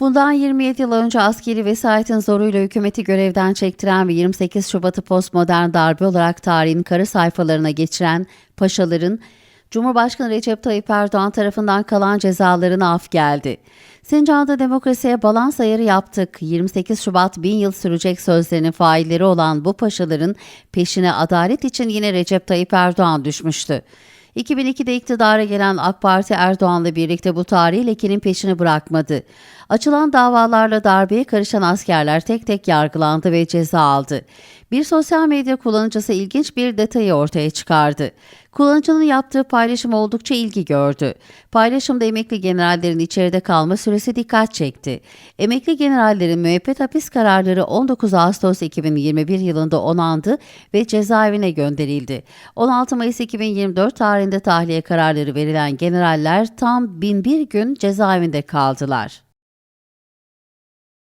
Bundan 27 yıl önce askeri vesayetin zoruyla hükümeti görevden çektiren ve 28 Şubat'ı postmodern darbe olarak tarihin kara sayfalarına geçiren paşaların Cumhurbaşkanı Recep Tayyip Erdoğan tarafından kalan cezalarına af geldi. Sincan'da demokrasiye balans ayarı yaptık. 28 Şubat bin yıl sürecek sözlerinin failleri olan bu paşaların peşine adalet için yine Recep Tayyip Erdoğan düşmüştü. 2002'de iktidara gelen AK Parti Erdoğan'la birlikte bu tarihi lekenin peşini bırakmadı. Açılan davalarla darbeye karışan askerler tek tek yargılandı ve ceza aldı. Bir sosyal medya kullanıcısı ilginç bir detayı ortaya çıkardı. Kullanıcının yaptığı paylaşım oldukça ilgi gördü. Paylaşımda emekli generallerin içeride kalma süresi dikkat çekti. Emekli generallerin müebbet hapis kararları 19 Ağustos 2021 yılında onandı ve cezaevine gönderildi. 16 Mayıs 2024 tarihinde tahliye kararları verilen generaller tam 1001 gün cezaevinde kaldılar.